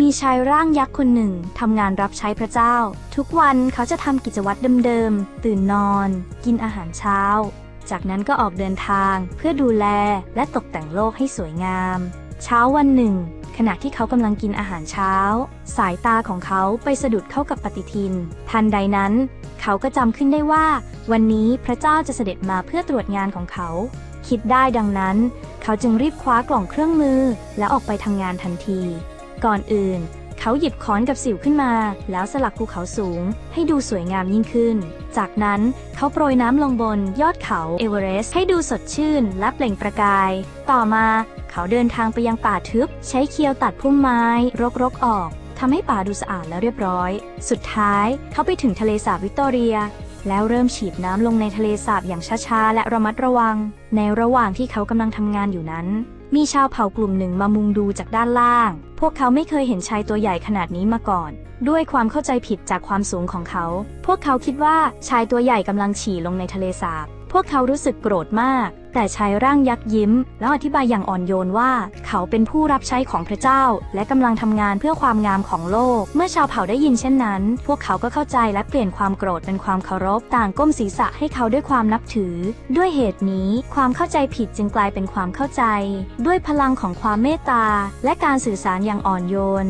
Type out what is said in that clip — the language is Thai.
มีชายร่างยักษ์คนหนึ่งทำงานรับใช้พระเจ้า ทุกวันเขาจะทำกิจวัตรเดิมๆ ตื่นนอน กินอาหารเช้า จากนั้นก็ออกเดินทางเพื่อดูแลและตกแต่งโลกให้สวยงาม เช้าวันหนึ่ง ขณะที่เขากำลังกินอาหารเช้า สายตาของเขาไปสะดุดเข้ากับปฏิทิน ทันใดนั้น เขาก็จำขึ้นได้ว่า วันนี้พระเจ้าจะเสด็จมาเพื่อตรวจงานของเขา คิดได้ดังนั้น เขาจึงรีบคว้ากล่องเครื่องมือ และออกไปทำงานทันที ก่อนอื่น เขาหยิบค้อนกับสิวขึ้นมา แล้วสลักภูเขาสูง ให้ดูสวยงามยิ่งขึ้น จากนั้นเขาโปรยน้ำลงบนยอดเขาเอเวอเรสต์ให้ดูสดชื่นและเปล่งประกาย ต่อมาเขาเดินทางไปยังป่าทึบ ใช้เคียวตัดพุ่มไม้ รกๆออกทำให้ป่าดูสะอาดและเรียบร้อย สุดท้ายเขาไปถึงทะเลสาบวิกตอเรีย แล้วเริ่มฉีดน้ำลงในทะเลสาบอย่างช้าๆ และระมัดระวัง ในระหว่างที่เขากำลังทำงานอยู่นั้น มีชาวเผ่ากลุ่มหนึ่งมามุงดูจากด้านล่าง พวกเขาไม่เคยเห็นชายตัวใหญ่ขนาดนี้มาก่อน ด้วยความเข้าใจผิดจากความสูงของเขา พวกเขาคิดว่าชายตัวใหญ่กำลังฉี่ลงในทะเลสาบ พวกเขารู้สึกโกรธมาก แต่ชายร่างยักษ์ยิ้ม แล้วอธิบายอย่างอ่อนโยนว่า เขาเป็นผู้รับใช้ของพระเจ้า และกำลังทำงานเพื่อความงามของโลก เมื่อชาวเผ่าได้ยินเช่นนั้น พวกเขาก็เข้าใจและเปลี่ยนความโกรธเป็นความเคารพ ต่างก้มศีรษะให้เขาด้วยความนับถือ ด้วยเหตุนี้ความเข้าใจผิดจึงกลายเป็นความเข้าใจ ด้วยพลังของความเมตตาและการสื่อสารอย่างอ่อนโยน